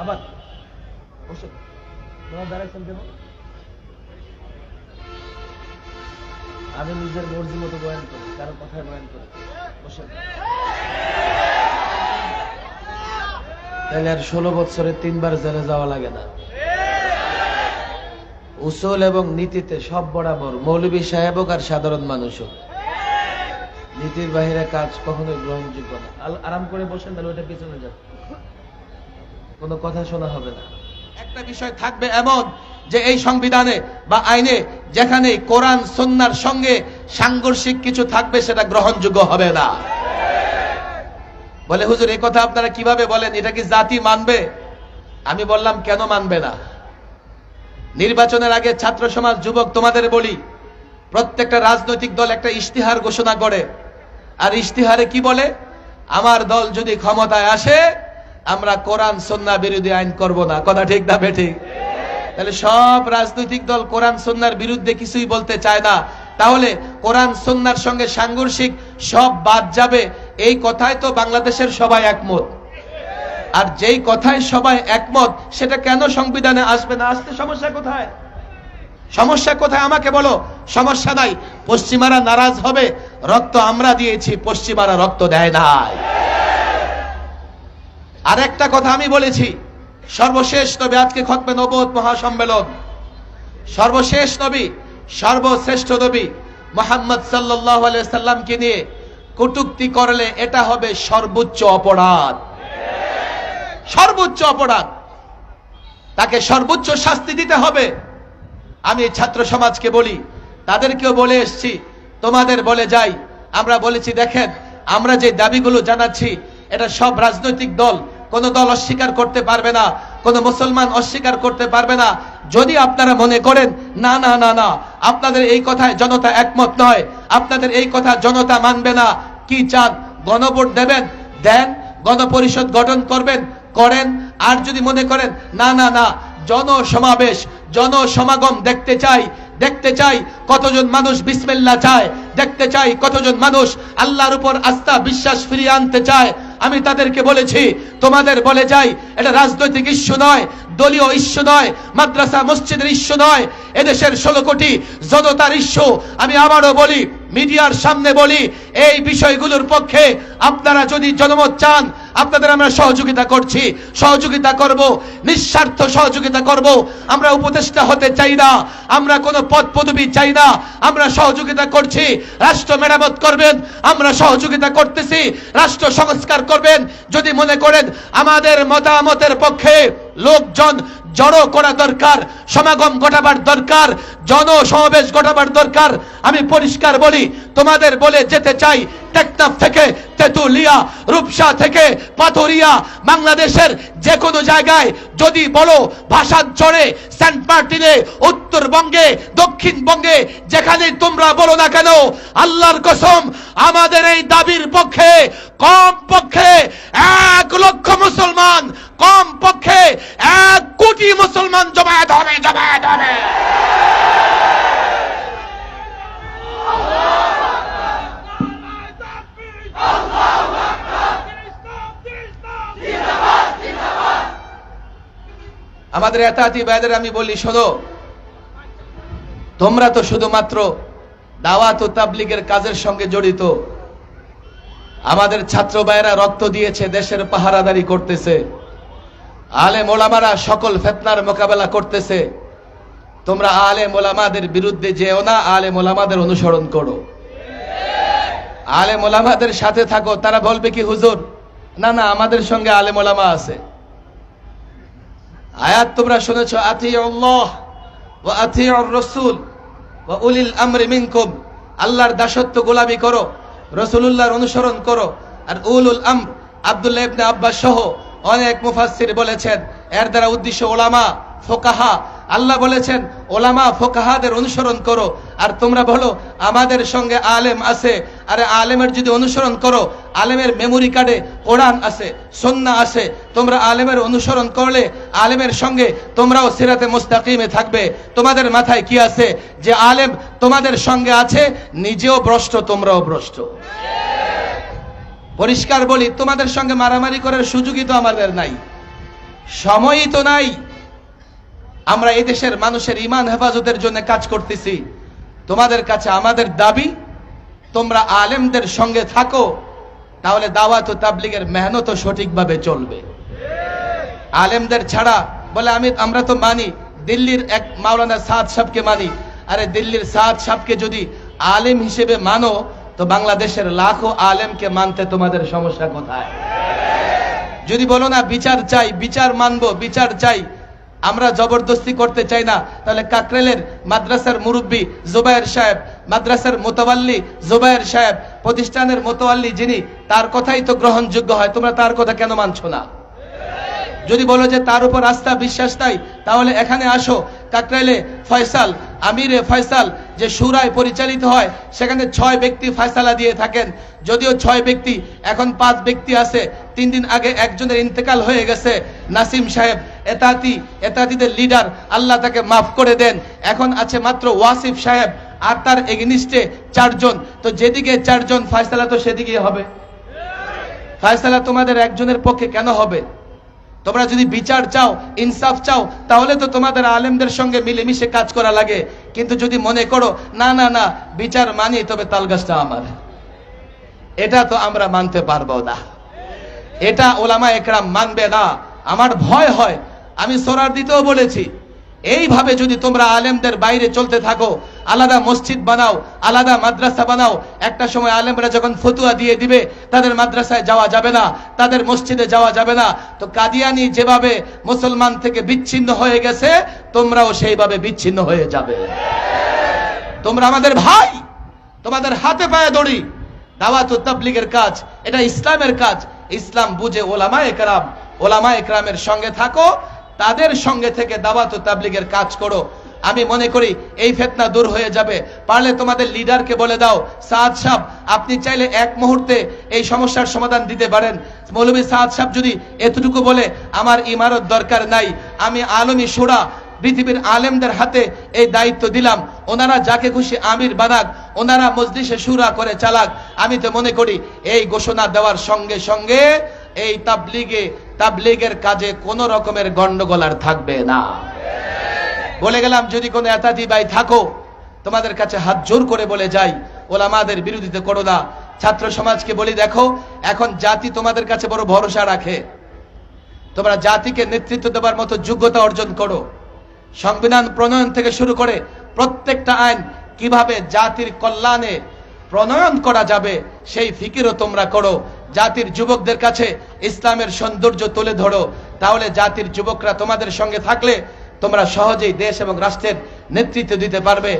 আবার বসে। তোমার দাঁড়াচ্ছেন কেন আমি নিজের মর্জি মতো বয়ান করি, কারও কথায় বয়ান করি। বসে। তাহলে আর ষোলো বছরে তিনবার জেলে যাওয়া লাগে না। উসুল এবং নীতিতে সব বরাবর মৌলবী সাহেব আর সাধারণ মানুষ হোক। নীতির বাহিরে কাজ কখনোই গ্রহণযোগ্য না। আরাম করে বসেন, তাহলে ওটা পিছনে যাবে কোনো কথা শোনা হবে না। একটা বিষয় থাকবে এমন যে এই সংবিধানে বা আইনে যেখানে কোরআন সন্ন্যার সঙ্গে সাংঘর্ষিক কিছু থাকবে সেটা গ্রহণযোগ্য হবে না। বলে হুজুর, এই কথা আপনারা কীভাবে বলেন? এটা কি জাতি মানবে? আমি বললাম, কেন মানবে না? নির্বাচনের আগে ছাত্র সমাজ, যুবক, তোমাদের বলি, প্রত্যেকটা রাজনৈতিক দল একটা ইশতিহার ঘোষণা করে। আর ইশতিহারে কি বলে? আমার দল যদি ক্ষমতায় আসে আমরা কোরআন সন্না বিরোধী আইন করব না। কথা ঠিক না বেঠিক তাহলে সব রাজনৈতিক দল কোরআন সন্ন্যার বিরুদ্ধে কিছুই বলতে চায় না। তাহলে কোরআন সন্ন্যার সঙ্গে সাংঘর্ষিক সব বাদ যাবে। এই কথায় তো বাংলাদেশের সবাই একমত। আর যেই কথায় সবাই একমত, সেটা কেন সংবিধানে আসবে না? আসতে সমস্যা কোথায়? সমস্যা কোথায়? আমাকে বলো। সমস্যা নাই। পশ্চিমারা নারাজ হবে। রক্ত আমরা দিয়েছি। পশ্চিমারা রক্ত দেয় নাই। আর একটা কথা আমি বলেছি। সর্বশেষ নবী আজকে খতমে নবত মহাসম্মেলন। সর্বশেষ নবী, সর্বশ্রেষ্ঠ নবী মোহাম্মদ সাল্লাহ সাল্লামকে নিয়ে কটুক্তি করলে এটা হবে সর্বোচ্চ অপরাধ। সর্বোচ্চ অপরাধ। তাকে সর্বোচ্চ শাস্তি দিতে হবে। আমি ছাত্র সমাজকে বলি, তাদেরকেও বলে এসছি, তোমাদের বলে যাই। আমরা বলেছি, দেখেন, আমরা যে দাবিগুলো জানাচ্ছি, এটা সব রাজনৈতিক দল কোন দল অস্বীকার করতে পারবে না, কোন মুসলমান অস্বীকার করতে পারবে না। যদি আপনারা মনে করেন, না না না না, আপনাদের এই কথায় জনতা একমত নয়, আপনাদের এই কথা জনতা মানবে না, কি চান? গণভোট দেবেন, দেন, গণপরিষদ গঠন করবেন, করেন, আর যদি মনে করেন, না না না, জনসমাবেশ, জনসমাগম দেখতে চাই দেখতে চাই কতজন মানুষ বিসমিল্লা চায়, দেখতে চাই কতজন মানুষ আল্লাহর উপর আস্থা, বিশ্বাস ফিরিয়ে আনতে চায় আমি তাদেরকে বলেছি, তোমাদের বলে যাই, এটা রাজনৈতিক ইস্যু নয়, দলীয় ইস্যু নয়, মাদ্রাসা, মসজিদের ইস্যু নয়, এদেশের ষোলো কোটি জনতার ইস্যু। আমি আবারও বলি মিডিয়ার সামনে বলি, এই বিষয়গুলোর পক্ষে আপনারা যদি জনমত চান, আপনাদের আমরা সহযোগিতা করছি। সহযোগিতা করব, নিঃস্বার্থ সহযোগিতা করব। আমরা উপদেষ্টা হতে চাই না, আমরা কোনো পদ পদবি চাই না। আমরা সহযোগিতা করছি, রাষ্ট্র মেরামত করবেন, আমরা সহযোগিতা করতেছি, রাষ্ট্র সংস্কার করবেন। যদি মনে করেন, আমাদের মতামতের পক্ষে লোকজন জড়ো করা দরকার, সমাগম ঘটাবার দরকার, জনসমাবেশ ঘটাবার দরকার। আমি পরিষ্কার বলি, তোমাদের বলে যেতে চাই টেকনাফ থেকে, তেতুলিয়া, রূপসা থেকে, পাথরিয়া, বাংলাদেশের যে কোনো জায়গায় যদি বলো ভাষাঞ্চলে সেন্ট মার্টিনে, উত্তরবঙ্গে, দক্ষিণবঙ্গে, যেখানে তোমরা বলো না কেন, আল্লাহর কসম, আমাদের এই দাবির পক্ষে কম পক্ষে এক লক্ষ মুসলমান কম পক্ষে এক কোটি মুসলমান জমায়েত হবে জমায়েত হবে। আমাদের এতাতি ভাইদের আমি বলি, শোনো। তোমরা তো শুধুমাত্র দাওয়াত ও তাবলিগের কাজের সঙ্গে জড়িত। আমাদের ছাত্র ভাইয়েরা রক্ত দিয়েছে, দেশের পাহারাদারি করতেছে। আলে মোলামারা সকল ফেতনার মোকাবেলা করতেছে। তোমরা আলে মোলামাদের বিরুদ্ধে যেও না আলে মোলামাদের অনুসরণ করো। আলে মোলামাদের সাথে থাকো, তারা বলবে কি, হুজুর, না না, আমাদের সঙ্গে আলে মোলামা আছে। আয়াত তোমরা শুনেছো, আতিউল্লাহ ও আতিউর রসুল ও উলিল আমরি মিনকুম। আল্লাহর দাসত্ব গোলামি করো, রসুলুল্লাহর অনুসরণ করো, আর উলুল আমর, আব্দুল্লাহ ইবনে আব্বাস সহ অনেক মুফাসসির বলেছেন, এর দ্বারা উদ্দেশ্য ওলামা, ফোকাহা। আল্লাহ বলেছেন, ওলামা, ফোকাহাদের অনুসরণ করো, আর তোমরা বলো, আমাদের সঙ্গে আলেম আছে, আরে আলেমের যদি অনুসরণ করো আলেমের মেমোরি কার্ডে কোরআন আছে, সন্না আছে। তোমরা আলেমের অনুসরণ করলে, আলেমের সঙ্গে তোমরাও সিরাতে মুস্তাকিমে থাকবে। তোমাদের মাথায় কি আছে? যে আলেম তোমাদের সঙ্গে আছে, নিজেও ভ্রষ্ট, তোমরাও ভ্রষ্ট। পরিষ্কার বলি, তোমাদের সঙ্গে মারামারি করার সুযোগই তো আমাদের নাই। সময়ই তো নাই। আমরা এই দেশের মানুষের ইমান হেফাজতের জন্য কাজ করতেছি। তোমাদের কাছে আমাদের দাবি, তোমরা আলেমদের সঙ্গে থাকো। তাহলে দাওয়াত ও তাবলিগের মেহনত সঠিকভাবে চলবে। আলেমদের ছাড়া বলে আমি, আমরা তো মানি, দিল্লির এক মাওলানা সাদ সাহেবকে মানি। আরে দিল্লির সাদ সাহেবকে যদি আলেম হিসেবে মানো, তো বাংলাদেশের লাখো আলেমকে মানতে তোমাদের সমস্যা কোথায়? যদি বলো না, বিচার চাই, বিচার মানবো, বিচার চাই, আমরা জবরদস্তি করতে চাই না, তাহলে কাকরেলের মাদ্রাসার মুরব্বী জুবায়ের সাহেব মাদ্রাসার মোতাবাল্লি জুবায়ের সাহেব, প্রতিষ্ঠানের মোতাবাল্লি যিনি, তার কথাই তো গ্রহণযোগ্য হয়। তোমরা তার কথা কেন মানছো না? যদি বলো যে তার উপর আস্থা, বিশ্বাস তাই তাহলে এখানে আসো। কাকরাইলে ফয়সাল, আমিরে ফয়সাল, যে সুরায় পরিচালিত হয়, সেখানে ছয় ব্যক্তি ফয়সালা দিয়ে থাকেন। যদিও ছয় ব্যক্তি, এখন পাঁচ ব্যক্তি আছে। তিন দিন আগে একজনের ইন্তেকাল হয়ে গেছে। নাসিম সাহেব, এতাতি, এতাতিদের লিডার আল্লাহ তাকে মাফ করে দেন। এখন আছে মাত্র ওয়াসিফ সাহেব আর তার এগনিস্টে চারজন। তো যেদিকে চারজন ফয়সালা, তো সেদিকে হবে। ফয়সালা তোমাদের একজনের পক্ষে কেন হবে? তোমরা যদি বিচার চাও, ইনসাফ চাও, তাহলে তো তোমাদের আলেমদের সঙ্গে মিলেমিশে কাজ করা লাগে। কিন্তু যদি মনে করো, না না না, বিচার মানি, তবে তালগাছটা আমার। এটা তো আমরা মানতে পারব না। এটা ওলামা একরাম মানবে না। আমার ভয় হয়। আমি সোরার দিতেও বলেছি, এইভাবে যদি তোমরা আলেমদের বাইরে চলতে থাকো আলাদা মসজিদ বানাও, আলাদা মাদ্রাসা বানাও। একটা সময় আলেমরা যখন ফতুয়া দিয়ে দিবে, তাদের মাদ্রাসায় যাওয়া যাবে না, তাদের মসজিদে যাওয়া যাবে না। তো কাদিয়ানি যেভাবে মুসলমান থেকে বিচ্ছিন্ন হয়ে গেছে, তোমরাও সেইভাবে বিচ্ছিন্ন হয়ে যাবে। তোমরা আমাদের ভাই, তোমাদের হাতে পায়ে দড়ি। দাওয়াত তাবলিগের কাজ, এটা ইসলামের কাজ। ইসলাম বুঝে ওলামা একরাম ওলামা একরামের সঙ্গে থাকো, তাদের সঙ্গে থেকে দাওয়াত তাবলিগের কাজ করো। আমি মনে করি এই ফেতনা দূর হয়ে যাবে। পারলে তোমাদের লিডারকে বলে দাও, সাদ সাহেব, আপনি চাইলে এক মুহূর্তে এই সমস্যার সমাধান দিতে পারেন। মৌলভী সাদ সাহেব যদি এতটুকু বলে, আমার ইমারত দরকার নাই, আমি আলমী সুরা, পৃথিবীর আলেমদের হাতে এই দায়িত্ব দিলাম, ওনারা যাকে খুশি আমির বানাক, ওনারা মজলিসে সুরা করে চালাক। আমি তো মনে করি এই ঘোষণা দেওয়ার সঙ্গে সঙ্গে এই তাবলিগে, তাবলিগের কাজে কোন রকমের গন্ডগোল আর থাকবে না। বলে গেলাম, যদি কোনো এতাদি ভাই থাকো, তোমাদের কাছে হাত জোর করে বলে যাই, ওলামাদের বিরোধিতা করো না। ছাত্র সমাজকে বলি দেখো, এখন জাতি তোমাদের কাছে বড় ভরসা রাখে। তোমরা জাতিকে নেতৃত্ব দেবার মতো যোগ্যতা অর্জন করো। সংবিধান প্রণয়ন থেকে শুরু করে প্রত্যেকটা আইন কীভাবে জাতির কল্যাণে প্রণয়ন করা যাবে, সেই ফিকিরও তোমরা করো। জাতির যুবকদের কাছে ইসলামের সৌন্দর্য তুলে ধরো। তাহলে জাতির যুবকরা তোমাদের সঙ্গে থাকলে তোমরা সহজেই দেশ এবং রাষ্ট্রের নেতৃত্ব দিতে পারবে।